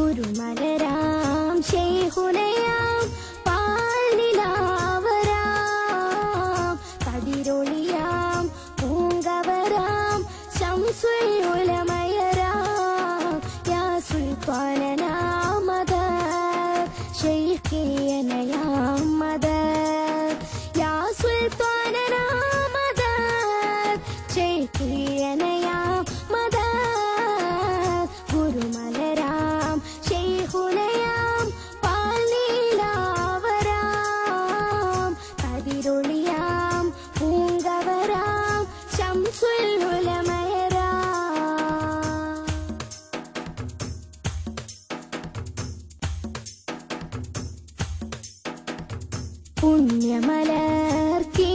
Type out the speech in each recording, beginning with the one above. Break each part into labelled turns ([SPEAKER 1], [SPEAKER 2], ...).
[SPEAKER 1] കുരുമലരാം ശേഹുലയാം പാൽനിലാവരാം കതിരൊളിയാം പൂങ്കവരാം ശംസുൽ ഉലമയരാം യാ സുൽത്താനനാമത ശൈഖിയനയാമത യാ സുൽത്താനനാമത ശൈഖിയനയാമത புண்ணியமலர் தீ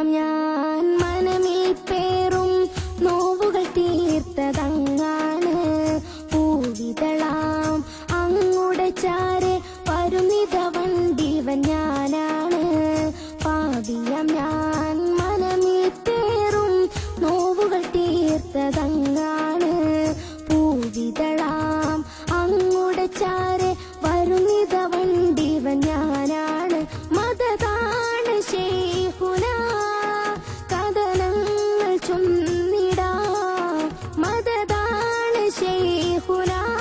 [SPEAKER 1] nyam nyam. Nắng